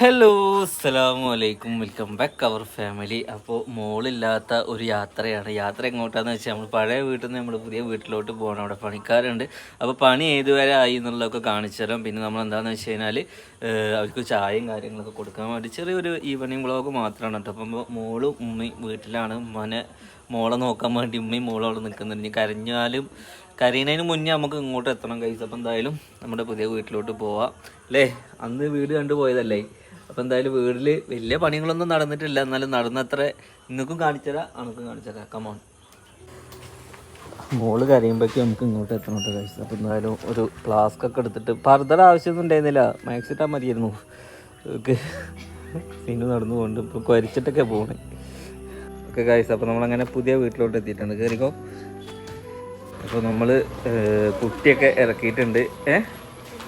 Hello അസ്സലാമു അലൈക്കും welcome back അവർ family അപ്പോൾ മോളില്ലാത്ത ഒരു യാത്രയാണ്. യാത്ര എങ്ങോട്ടാന്ന് വെച്ചാൽ നമ്മൾ പഴയ വീട്ടിൽ നിന്ന് നമ്മൾ പുതിയ വീട്ടിലോട്ട് പോകണം അവിടെ പണിക്കാരുണ്ട്. അപ്പോൾ പണി ഏതുവരെ ആയി എന്നുള്ളതൊക്കെ കാണിച്ചു തരാം. പിന്നെ നമ്മൾ എന്താണെന്ന് വെച്ച് കഴിഞ്ഞാൽ അവർക്ക് ചായയും കാര്യങ്ങളൊക്കെ കൊടുക്കാൻ വേണ്ടി ചെറിയൊരു ഈവനിങ് വ്ളോഗ് മാത്രമാണ് കേട്ടോ. അപ്പം മോളും ഉമ്മയും വീട്ടിലാണ്. ഉമ്മനെ മോളെ നോക്കാൻ വേണ്ടി ഉമ്മയും മോളും അവിടെ നിൽക്കുന്നുണ്ട് ഇനി കരഞ്ഞാലും കരയുന്നതിന് മുന്നേ നമുക്ക് ഇങ്ങോട്ട് എത്തണം അപ്പം എന്തായാലും നമ്മുടെ പുതിയ വീട്ടിലോട്ട് പോവാം. അല്ലേ? അന്ന് വീട് കണ്ടു പോയതല്ലേ? അപ്പം എന്തായാലും വീട്ടിൽ വലിയ പണികളൊന്നും നടന്നിട്ടില്ല. എന്നാലും നടന്നത്ര നിങ്ങൾക്കും കാണിച്ചുതരാം അണക്കും കാണിച്ചുതരാം കമോൺ മോൾ കരയുമ്പോഴേക്കും നമുക്ക് ഇങ്ങോട്ട് എത്തണം കേട്ടോ കഴിച്ചത് അപ്പം എന്തായാലും ഒരു ഫ്ലാസ്ക് ഒക്കെ എടുത്തിട്ട് ഫർദർ ആവശ്യമൊന്നും ഉണ്ടായിരുന്നില്ല. മാക്സ് ഇട്ടാൽ മതിയായിരുന്നു. സിനു നടന്നു കൊണ്ട് ഇപ്പോൾ കുരച്ചിട്ടൊക്കെ പോകണേ ഒക്കെ കഴിച്ചു അപ്പോൾ നമ്മളങ്ങനെ പുതിയ വീട്ടിലോട്ട് എത്തിയിട്ടുണ്ട്. കയറിക്കോ അപ്പോൾ നമ്മൾ കുട്ടിയൊക്കെ ഇറക്കിയിട്ടുണ്ട്. ഏ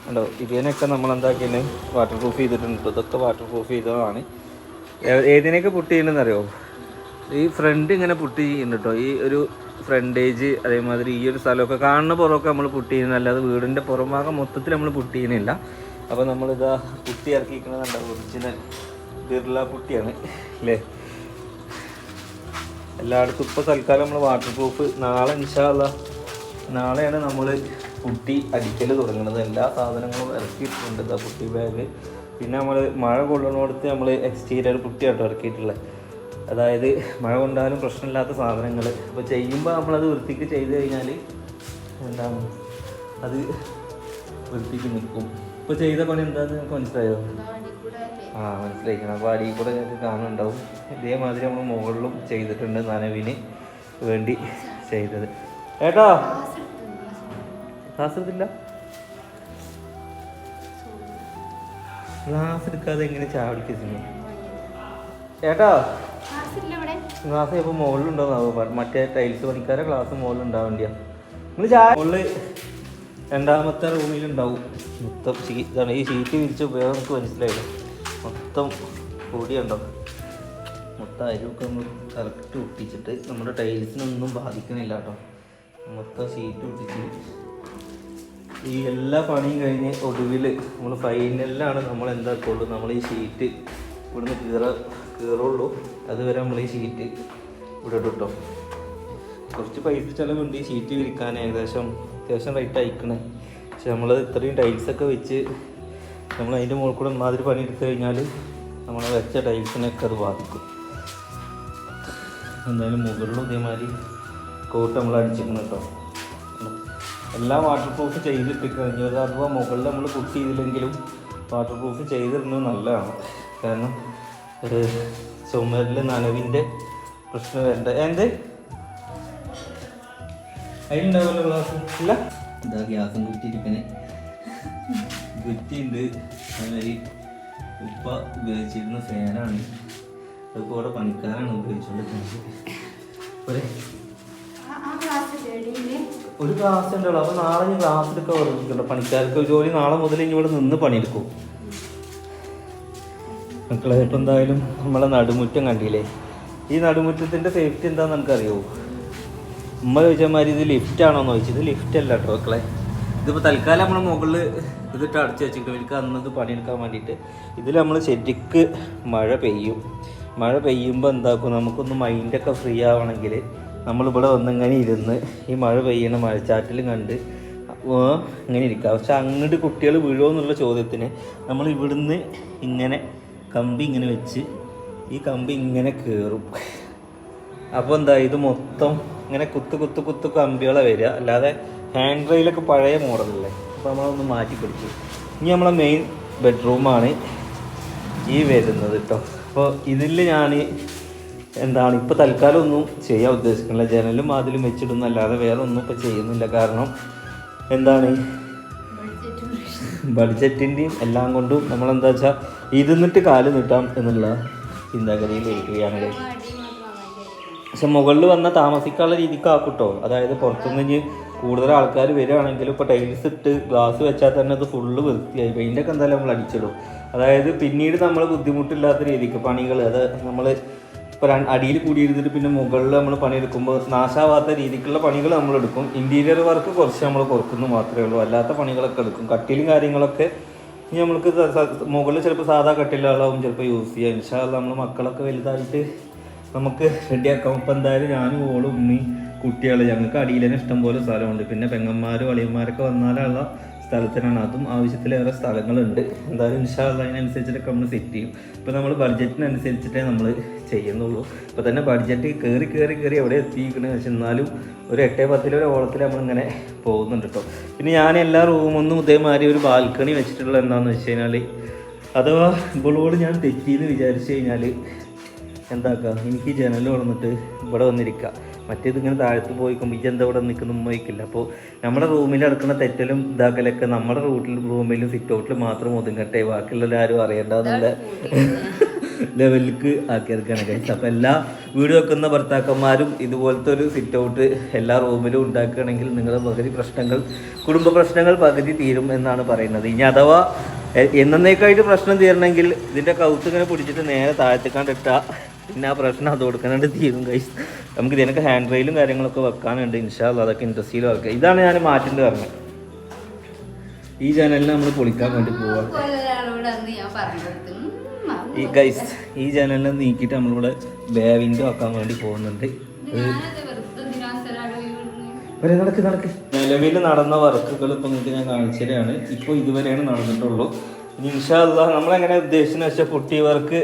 ഉണ്ടോ ഇതിനൊക്കെ നമ്മൾ എന്താക്കിയാണ് വാട്ടർ പ്രൂഫ് ചെയ്തിട്ടുണ്ട് ഇതൊക്കെ വാട്ടർ പ്രൂഫ് ചെയ്തതാണ് ഏതിനൊക്കെ പുട്ടി ചെയ്യണമെന്നറിയോ ഈ ഫ്രണ്ട് ഇങ്ങനെ പുട്ടി ചെയ്യുന്നുണ്ട് കേട്ടോ. ഈ ഒരു ഫ്രണ്ടേജ് അതേമാതിരി ഈ ഒരു സ്ഥലമൊക്കെ കാണുന്ന പുറമൊക്കെ നമ്മൾ പുട്ടി ചെയ്യുന്നത്. അല്ലാതെ വീടിന്റെ പുറം ഭാഗം മൊത്തത്തിൽ നമ്മൾ പുട്ടി ചെയ്യുന്നില്ല. അപ്പോൾ നമ്മളിതാ പുട്ടി ഇറക്കിയിരിക്കണതുണ്ട് ഒറിജിനൽ ബിർള പുട്ടിയാണ് അല്ലേ? എല്ലായിടത്തും ഇപ്പോൾ തൽക്കാലം നമ്മൾ വാട്ടർ പ്രൂഫ് നാളെ ഇൻഷാല്ല നാളെയാണ് നമ്മൾ പുട്ടി അടിക്കൽ തുടങ്ങുന്നത് എല്ലാ സാധനങ്ങളും ഇറക്കിയിട്ടുണ്ട് ഇതാ പുട്ടി ബാഗ് പിന്നെ നമ്മൾ മഴ കൊള്ളുന്നിടത്ത് നമ്മൾ എക്സ്റ്റീരിയർ പുട്ടിയാട്ടോ ഇറക്കിയിട്ടുള്ളത് അതായത് മഴ കൊണ്ടാലും പ്രശ്നമില്ലാത്ത സാധനങ്ങൾ അപ്പോൾ ചെയ്യുമ്പോൾ നമ്മളത് വൃത്തിക്ക് ചെയ്ത് കഴിഞ്ഞാൽ എന്താണ്? അത് വൃത്തിക്ക് നിൽക്കും. ഇപ്പോൾ ചെയ്ത പണി എന്താണെന്ന് നിങ്ങൾക്ക് മനസ്സിലായോ? ആ മനസ്സിലായിക്കണം. അപ്പോൾ അടിയിൽ കൂടെ ഞങ്ങൾക്ക് കാണുന്നുണ്ടാവും. ഇതേമാതിരി നമ്മൾ മുകളിലും ചെയ്തിട്ടുണ്ട് നനവിന് വേണ്ടി ചെയ്തത്. ഏട്ടാ ക്ലാസ് എടുത്തില്ല ക്ലാസ് എടുക്കാതെ എങ്ങനെ ചാവടിക്കുന്നു ഏട്ടാ ക്ലാസ് ഇപ്പോൾ മുകളിലുണ്ടോന്നാവും മറ്റേ ടൈൽസ് പണിക്കാരെ ക്ലാസ് മുകളിലുണ്ടാവേണ്ടിയാ നിങ്ങൾ ചായ മുകളിൽ രണ്ടാമത്തെ റൂമിലുണ്ടാവും. മൊത്തം ഷീ ഇതാണ് ഈ ഷീറ്റ് വിരിച്ച ഉപയോഗം നമുക്ക് മനസ്സിലായില്ല. മൊത്തം കൂടിയുണ്ടാവും മൊത്തം അരിയൊക്കെ നമ്മൾ കറക്റ്റ് ഒട്ടിച്ചിട്ട് നമ്മുടെ ടൈൽസിനൊന്നും ബാധിക്കണില്ല കേട്ടോ. മൊത്തം ഷീറ്റ് ഒട്ടിച്ച് ഈ എല്ലാ പണിയും കഴിഞ്ഞ് ഒടുവിൽ നമ്മൾ ഫൈനലിലാണ് നമ്മൾ എന്താക്കുള്ളൂ. നമ്മൾ ഈ ഷീറ്റ് ഇവിടുന്ന് കീറ കീറുള്ളൂ. അതുവരെ നമ്മൾ ഈ ഷീറ്റ് ഇവിടെ ഇട്ടോ കുറച്ച് പൈസ ചിലവുണ്ട് ഈ ഷീറ്റ് വിരിക്കാൻ ഏകദേശം അത്യാവശ്യം റേറ്റ് അയക്കണേ പക്ഷെ നമ്മൾ ഇത്രയും ടൈൽസൊക്കെ വെച്ച് നമ്മൾ അതിന്റെ മുകളിൽ കൂടെ മാതിരി പണി എടുത്തു കഴിഞ്ഞാൽ നമ്മൾ വെച്ച ടൈൽസിനൊക്കെ അത് ബാധിക്കും. എന്തായാലും മുകളിലും ഇതേമാതിരി കോട്ട് നമ്മൾ അടിച്ചിരിക്കണം കേട്ടോ. എല്ലാം വാട്ടർ പ്രൂഫ് ചെയ്തിട്ട് കഴിഞ്ഞത് അഥവാ മുകളിൽ നമ്മൾ കുക്ക് ചെയ്തില്ലെങ്കിലും വാട്ടർ പ്രൂഫ് ചെയ്തിരുന്നത് നല്ലതാണ്. കാരണം ഒരു ചുമരിൽ നനവിന്റെ പ്രശ്നം വരണ്ട. എന്ത്? അതിലുണ്ടാവില്ല ഗ്ലാസ് ഇല്ല? എന്താ ഗ്യാസും കുറ്റിയിരിക്കണേ കുറ്റിയുണ്ട് അതുമാതിരി ഉപ്പ ഉപയോഗിച്ചിരുന്ന ഫാനാണ്. അതൊക്കെ അവിടെ പണിക്കാരാണ് ഉപയോഗിച്ചുകൊണ്ടിരിക്കുന്നത്. ഒരു ഒരു ക്ലാസ് ഉണ്ടല്ലോ. അപ്പോൾ നാളെ ഞാൻ ക്ലാസ് എടുക്കാൻ പറഞ്ഞിട്ടുണ്ട്. പണിക്കാർക്ക് ജോലി നാളെ മുതൽ ഇനി ഇവിടെ നിന്ന് പണിയെടുക്കും. മക്കളെ ഇപ്പം എന്തായാലും നമ്മളെ നടുമുറ്റം കണ്ടില്ലേ? ഈ നടുമുറ്റത്തിന്റെ സേഫ്റ്റി എന്താണെന്ന് നമുക്കറിയോ? ഉമ്മ ചോദിച്ചമാതിരി ഇത് ലിഫ്റ്റ് ആണോ എന്ന് ചോദിച്ചു. ഇത് ലിഫ്റ്റ് അല്ല കേട്ടോ മക്കളെ. ഇതിപ്പോൾ തൽക്കാലം നമ്മളെ മുകളിൽ ഇതിട്ട് അടച്ചു വെച്ചിട്ട് എനിക്ക് അന്നത് പണിയെടുക്കാൻ വേണ്ടിയിട്ട്. ഇതിൽ നമ്മൾ ശരിക്ക് മഴ പെയ്യും. മഴ പെയ്യുമ്പോൾ എന്താക്കും? നമുക്കൊന്ന് മൈൻഡൊക്കെ ഫ്രീ ആവണമെങ്കിൽ നമ്മളിവിടെ വന്നിങ്ങനെ ഇരുന്ന് ഈ മഴ പെയ്യണ മഴച്ചാറ്റിലും കണ്ട് ഇങ്ങനെ ഇരിക്കുക പക്ഷെ അങ്ങോട്ട് കുട്ടികൾ വീഴുമോ എന്നുള്ള ചോദ്യത്തിന് നമ്മൾ ഇവിടുന്ന് ഇങ്ങനെ കമ്പി ഇങ്ങനെ വെച്ച് ഈ കമ്പി ഇങ്ങനെ കയറും അപ്പോൾ എന്താ ഇത് മൊത്തം ഇങ്ങനെ കുത്തു കുത്തു കുത്തു കമ്പികളെ വരിക. അല്ലാതെ ഹാൻഡ് റെയിലൊക്കെ പഴയ മോഡലല്ലേ അപ്പോൾ നമ്മളൊന്ന് മാറ്റി പിടിച്ചു. ഇനി നമ്മളെ മെയിൻ ബെഡ്റൂമാണ് ഈ വരുന്നത് കേട്ടോ. അപ്പോൾ ഇതിൽ ഞാൻ എന്താണ് ഇപ്പോൾ തൽക്കാലം ഒന്നും ചെയ്യാൻ ഉദ്ദേശിക്കുന്നില്ല. ജനലും വാതിലും വെച്ചിടുന്നല്ലാതെ വേറെ ഒന്നും ഇപ്പോൾ ചെയ്യുന്നില്ല. കാരണം എന്താണ്? ബഡ്ജറ്റിന്റെയും എല്ലാം കൊണ്ടും നമ്മളെന്താ വെച്ചാൽ ഇരുന്നിട്ട് കാൽ നീട്ടാം എന്നുള്ള ചിന്താഗതിയിലിരിക്കുകയാണ്. പക്ഷെ മുകളിൽ വന്ന താമസിക്കാനുള്ള രീതിക്ക് ആക്കൂട്ടോ. അതായത് പുറത്തുനിന്ന് കൂടുതൽ ആൾക്കാർ വരികയാണെങ്കിലും ഇപ്പോൾ ടൈൽസ് ഇട്ട് ഗ്ലാസ് വെച്ചാൽ തന്നെ അത് ഫുള്ള് വൃത്തിയായി. പെയിന്റൊക്കെ എന്തായാലും നമ്മൾ അടിച്ചിടും. അതായത് പിന്നീട് നമ്മൾ ബുദ്ധിമുട്ടില്ലാത്ത രീതിക്ക് പണികൾ അത് നമ്മൾ ഇപ്പോൾ അടിയിൽ കൂടിയിരുന്നിട്ട് പിന്നെ മുകളിൽ നമ്മൾ പണിയെടുക്കുമ്പോൾ നാശാവാത്ത രീതിക്കുള്ള പണികൾ നമ്മൾ എടുക്കും ഇന്റീരിയർ വർക്ക് കുറച്ച് നമ്മൾ കുറക്കുന്നു മാത്രമേ ഉള്ളൂ. അല്ലാത്ത പണികളൊക്കെ എടുക്കും. കട്ടിലും കാര്യങ്ങളൊക്കെ ഇനി നമ്മൾക്ക് മുകളിൽ ചിലപ്പോൾ സാധാ കട്ടിലുകളാവും ചിലപ്പോൾ യൂസ് ചെയ്യാം. ഇൻഷാല്ല നമ്മൾ മക്കളൊക്കെ വലുതായിട്ട് നമുക്ക് റെഡിയാക്കാം. ഇപ്പം എന്തായാലും ഞാനും ഓളും ഉമ്മി കുട്ടികൾ ഞങ്ങൾക്ക് അടിയിൽ തന്നെ ഇഷ്ടംപോലെ സ്ഥലമുണ്ട്. പിന്നെ പെങ്ങന്മാരും അളിയന്മാരൊക്കെ വന്നാലുള്ള സ്ഥലത്തിനാണ്. അതും ആവശ്യത്തിലേറെ സ്ഥലങ്ങളുണ്ട്. എന്തായാലും ഇൻഷാല്ല അതിനനുസരിച്ചിട്ടൊക്കെ നമ്മൾ സെറ്റ് ചെയ്യും. ഇപ്പം നമ്മൾ ബഡ്ജറ്റിനനുസരിച്ചിട്ടേ നമ്മൾ ചെയ്യുന്നുള്ളൂ. അപ്പോൾ തന്നെ ബഡ്ജറ്റ് കയറി കയറി കയറി എവിടെ എത്തിയിരിക്കണേ? പക്ഷെ എന്നാലും ഒരു എട്ടേ പത്തിലൊരു ഓളത്തിൽ നമ്മളിങ്ങനെ പോകുന്നുണ്ട് കേട്ടോ പിന്നെ ഞാൻ എല്ലാ റൂമൊന്നും ഇതേമാതിരി ഒരു ബാൽക്കണി വെച്ചിട്ടുള്ള എന്താണെന്ന് വെച്ച് കഴിഞ്ഞാൽ അഥവാ ഇവളോട് ഞാൻ തെറ്റിയെന്ന് വിചാരിച്ചു കഴിഞ്ഞാൽ എന്താക്കുക എനിക്ക് ജനൽ തുറന്നിട്ട് ഇവിടെ വന്നിരിക്കുക മറ്റേത് ഇങ്ങനെ താഴത്ത് പോയിക്കുമ്പോൾ എന്താ ഇവിടെ നിൽക്കുന്ന ഉമ്മയ്ക്കില്ല അപ്പോൾ നമ്മുടെ റൂമിൽ നടക്കുന്ന തെറ്റലും ഇതാക്കലൊക്കെ നമ്മുടെ റൂട്ടിൽ റൂമിലും സിറ്റ് ഔട്ടിൽ മാത്രം ഒതുങ്ങട്ടെ. ബാക്കിയുള്ള ആരും അറിയണ്ടെന്നുള്ള ലെവലിലേക്ക് ആക്കിയെടുക്കുകയാണ് കഴിച്ചത് അപ്പോൾ എല്ലാ വീട് വെക്കുന്ന ഭർത്താക്കന്മാരും ഇതുപോലത്തെ ഒരു സിറ്റ് ഔട്ട് എല്ലാ റൂമിലും ഉണ്ടാക്കുകയാണെങ്കിൽ നിങ്ങളുടെ പകുതി പ്രശ്നങ്ങൾ കുടുംബ പ്രശ്നങ്ങൾ പകുതി തീരും എന്നാണ് പറയുന്നത്. ഇനി അഥവാ എന്നേക്കായിട്ട് പ്രശ്നം തീരണമെങ്കിൽ ഇതിന്റെ കൗത്ത് ഇങ്ങനെ പിടിച്ചിട്ട് നേരെ താഴത്തേക്കാണ്ട് ഇട്ടാൽ പിന്നെ ആ പ്രശ്നം അത് കൊടുക്കാനായിട്ട് തീരും കൈസ് നമുക്ക് ഇതിനൊക്കെ ഹാൻഡ് റെയിലും കാര്യങ്ങളൊക്കെ വെക്കാനുണ്ട് ഇൻഷാല്ല അതൊക്കെ ഇൻട്രസ്റ്റിൽ വെക്കുക ഇതാണ് ഞാൻ മാറ്റേണ്ടത് പറഞ്ഞത് ഈ ചാനലിൽ നമ്മൾ പൊളിക്കാൻ വേണ്ടി പോവാ. ഈ ഗൈസ് ഈ ചാനലിനെ നീക്കിയിട്ട് നമ്മളിവിടെ ബേവിന്റെ വെക്കാൻ വേണ്ടി പോകുന്നുണ്ട്. നടക്ക് നടക്ക്. നിലവിൽ നടന്ന വർക്കുകൾ ഇപ്പം നിങ്ങൾക്ക് ഞാൻ കാണിച്ചു തരാണ്. ഇപ്പോൾ ഇതുവരെയാണ് നടന്നിട്ടുള്ളൂ. ഇൻഷാല്ല നമ്മളെങ്ങനെ ഉദ്ദേശിച്ചെന്ന് വെച്ചാൽ കുട്ടി വർക്ക്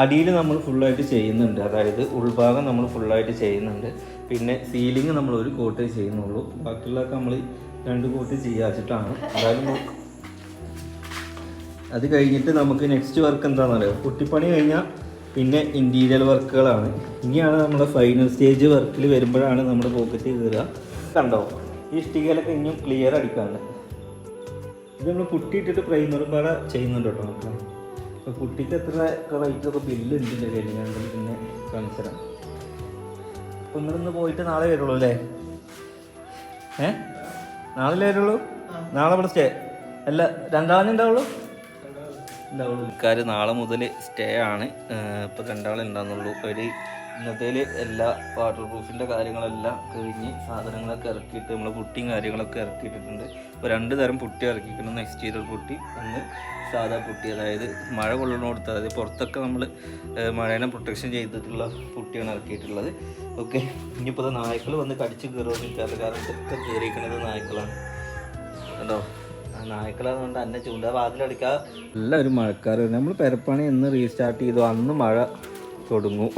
അടിയിൽ നമ്മൾ ഫുള്ളായിട്ട് ചെയ്യുന്നുണ്ട്. അതായത് ഉൾഭാഗം നമ്മൾ ഫുള്ളായിട്ട് ചെയ്യുന്നുണ്ട്. പിന്നെ സീലിംഗ് നമ്മൾ ഒരു കോട്ട് ചെയ്യുന്നുള്ളൂ. ബാക്കിയുള്ളതൊക്കെ നമ്മൾ രണ്ട് കോട്ട് ചെയ്യാച്ചിട്ടാണ്. നോക്ക്. അത് കഴിഞ്ഞിട്ട് നമുക്ക് നെക്സ്റ്റ് വർക്ക് എന്താണെന്ന് അറിയാം കുട്ടിപ്പണി കഴിഞ്ഞാൽ പിന്നെ ഇന്റീരിയൽ വർക്കുകളാണ് ഇനിയാണ് നമ്മുടെ ഫൈനൽ സ്റ്റേജ് വർക്കിൽ വരുമ്പോഴാണ് നമ്മുടെ പോക്കറ്റ് കയറുക കണ്ടോ? ഈ സ്റ്റിക്കലൊക്കെ ഇനിയും ക്ലിയർ അടിക്കാണ്ട്. ഇത് നമ്മൾ കുട്ടിയിട്ടിട്ട് പ്രൈമറും പാടെ ചെയ്യുന്നുണ്ട് കേട്ടോ നമുക്ക് കുട്ടിക്ക് എത്ര റേറ്റ് ഒക്കെ ബില്ല് ഉണ്ട് എന്റെ ഇതിൽ പിന്നെ കാണിച്ചു അപ്പം നിങ്ങളിന്ന് പോയിട്ട് നാളെ വരുള്ളൂ അല്ലേ? ഏ? നാളെ വരുള്ളൂ? നാളെ ഇവിടെ സ്റ്റേ അല്ല രണ്ടാളെ ഉണ്ടാവുള്ളൂ? ഇക്കാർ നാളെ മുതൽ സ്റ്റേ ആണ്. ഇപ്പം രണ്ടാളെ ഉണ്ടാകുന്നുള്ളൂ ഒരു ഇന്നത്തേൽ എല്ലാ വാട്ടർ പ്രൂഫിന്റെ കാര്യങ്ങളെല്ലാം കഴിഞ്ഞ് സാധനങ്ങളൊക്കെ ഇറക്കിയിട്ട് നമ്മൾ പുട്ടിയും കാര്യങ്ങളൊക്കെ ഇറക്കിയിട്ടുണ്ട് ഇപ്പോൾ രണ്ട് തരം പുട്ടി ഒന്ന് എക്സ്റ്റീരിയർ പുട്ടി ഒന്ന് സാധാ പുട്ടി. അതായത് മഴ കൊള്ളണോടത്ത് അതായത് പുറത്തൊക്കെ നമ്മൾ മഴേനെ പ്രൊട്ടക്ഷൻ ചെയ്തിട്ടുള്ള പുട്ടിയാണ് ഇറക്കിയിട്ടുള്ളത്. ഓക്കെ ഇനിയിപ്പോൾ നായ്ക്കൾ വന്ന് കടിച്ച് കയറുമെന്നില്ലാത്ത കാരണം ഇതൊക്കെ കയറിയിരിക്കുന്നത് നായ്ക്കളാണ്. കണ്ടോ? ആ തന്നെ ചൂണ്ട വാതിലടിക്കുക നല്ല ഒരു മഴക്കാറ് നമ്മൾ പെരപ്പണി എന്ന് റീസ്റ്റാർട്ട് ചെയ്തു. അന്ന് മഴ തുടങ്ങും.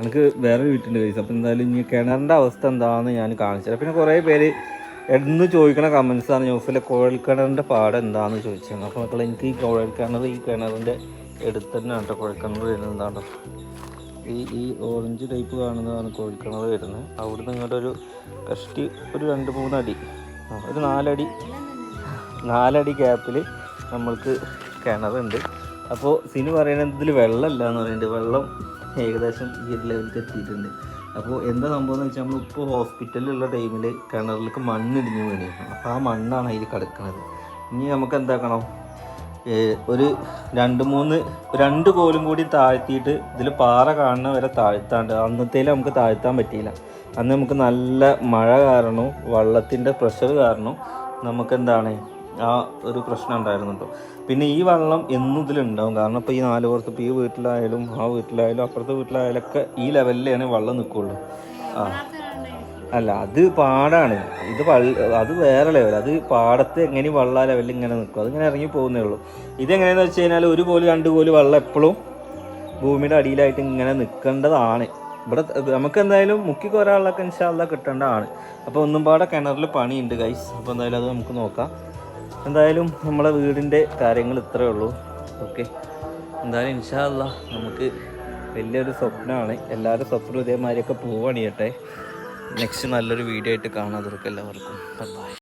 എനിക്ക് വേറെ വീട്ടുണ്ട് കഴിച്ചു അപ്പോൾ എന്തായാലും ഇനി കിണറിന്റെ അവസ്ഥ എന്താണെന്ന് ഞാൻ കാണിച്ചത് പിന്നെ കുറേ പേര് എന്ന് ചോദിക്കണ കമൻസാണ് ന്യൂസിലെ കുഴൽ കിണറിന്റെ പാട് എന്താണെന്ന് ചോദിച്ചത് അപ്പോൾ മക്കളെ എനിക്ക് ഈ കുഴൽ കിണർ ഈ കിണറിന്റെ എടുത്ത് തന്നെ കേട്ടോ കുഴൽ കിണർ ഈ ഈ ഓറഞ്ച് ടൈപ്പ് കാണുന്നതാണ് കുഴൽ കിണർ വരുന്നത്. അവിടുന്ന് ഇങ്ങോട്ട് ഒരു കഷ്ടി ഒരു രണ്ട് മൂന്നടി ഒരു നാലടി. നാലടി ഗ്യാപ്പിൽ നമ്മൾക്ക് കിണറുണ്ട്. അപ്പോൾ സിനി പറയുന്നത് ഇതിൽ വെള്ളമില്ല എന്ന് പറയുന്നുണ്ട്. വെള്ളം ഏകദേശം ഈ ഒരു ലെവലിൽ എത്തിയിട്ടുണ്ട്. അപ്പോൾ എന്താ സംഭവം എന്ന് വെച്ചാൽ നമ്മളിപ്പോൾ ഹോസ്പിറ്റലിലുള്ള ടൈമിൽ കിണറിലേക്ക് മണ്ണിടിഞ്ഞ് വീണിരുന്നു അപ്പോൾ ആ മണ്ണാണ് അതിൽ കിടക്കുന്നത് ഇനി നമുക്ക് എന്താക്കണം? ഒരു രണ്ട് മൂന്ന് രണ്ട് കോലും കൂടി താഴ്ത്തിയിട്ട് ഇതിൽ പാറ കാണുന്ന വരെ താഴ്ത്താണ്ട്. അന്നത്തേൽ നമുക്ക് താഴ്ത്താൻ പറ്റിയില്ല. അന്ന് നമുക്ക് നല്ല മഴ കാരണവും വെള്ളത്തിന്റെ പ്രഷർ കാരണവും നമുക്ക് എന്താണ് ആ ഒരു പ്രശ്നം ഉണ്ടായിരുന്നുണ്ടോ പിന്നെ ഈ വെള്ളം എന്നും ഇതിലുണ്ടാവും. കാരണം ഇപ്പോൾ ഈ നാല് പുറത്ത് ഇപ്പോൾ ഈ വീട്ടിലായാലും ആ വീട്ടിലായാലും അപ്പുറത്തെ വീട്ടിലായാലും ഒക്കെ ഈ ലെവലിലാണ് വെള്ളം നിൽക്കുള്ളൂ ആ. അല്ല അത് പാടാണ്. ഇത് അത് വേറെ ലെവൽ. അത് പാടത്ത് എങ്ങനെ വെള്ള ലെവലിൽ ഇങ്ങനെ നിൽക്കും അതിങ്ങനെ ഇറങ്ങി പോകുന്നേ ഉള്ളൂ. ഇതെങ്ങനെയാണെന്ന് വെച്ച് കഴിഞ്ഞാൽ ഒരു കോൽ രണ്ട് കോൽ വെള്ളം എപ്പോഴും ഭൂമിയുടെ അടിയിലായിട്ട് ഇങ്ങനെ നിൽക്കേണ്ടതാണ്. ഇവിടെ നമുക്ക് എന്തായാലും മുക്കി കോരാളൊക്കെ ഇൻഷാല്ല കിട്ടേണ്ടതാണ്. അപ്പോൾ ഒന്നും പാടെ കിണറിൽ പണിയുണ്ട് ഗൈസ് അപ്പോൾ എന്തായാലും അത് നമുക്ക് നോക്കാം. എന്തായാലും നമ്മളെ വീടിന്റെ കാര്യങ്ങൾ ഇത്രയേ ഉള്ളൂ. ഓക്കെ. എന്തായാലും ഇൻഷാല്ല നമുക്ക് വലിയൊരു സ്വപ്നമാണ്. എല്ലാവരും സ്വപ്നം ഇതേമാതിരിയൊക്കെ പോവണിയട്ടെ നെക്സ്റ്റ് നല്ലൊരു വീഡിയോ ആയിട്ട് കാണാതിരിക്കും എല്ലാവർക്കും. ബൈ